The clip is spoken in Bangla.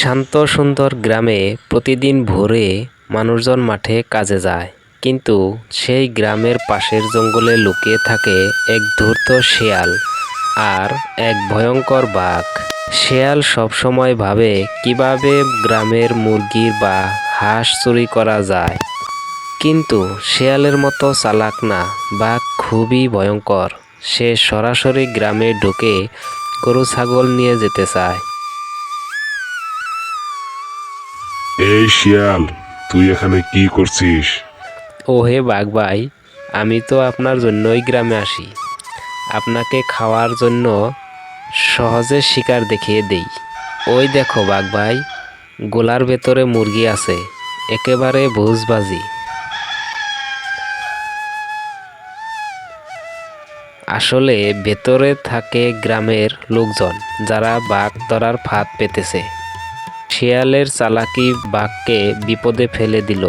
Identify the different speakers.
Speaker 1: শান্ত সুন্দর গ্রামে প্রতিদিন ভোরে মানুষজন মাঠে কাজে যায়। কিন্তু সেই গ্রামের পাশের জঙ্গলে লুকিয়ে থাকে এক ধূর্ত শেয়াল আর এক ভয়ঙ্কর বাঘ। শেয়াল সবসময় ভাবে কীভাবে গ্রামের মুরগির বা হাঁস চুরি করা যায়। কিন্তু শেয়ালের মতো চালাক না, বাঘ খুবই ভয়ঙ্কর। সে সরাসরি গ্রামে ঢুকে গরু ছাগল নিয়ে যেতে চায়।
Speaker 2: এই শিয়াল, তুই এখানে কি করছিস?
Speaker 1: ও হে বাঘ ভাই, আমি তো আপনার জন্যই গ্রামে আসি। আপনাকে খাওয়ার জন্য সহজে শিকার দেখিয়ে দেই। ওই দেখো বাঘ ভাই, গোলার ভেতরে মুরগি আছে, একেবারে ভুজবাজি। আসলে ভেতরে থাকে গ্রামের লোকজন, যারা বাঘ ধরার ফাঁদ পেতেছে। শিয়ালের চালাকি বাঘকে বিপদে ফেলে দিল।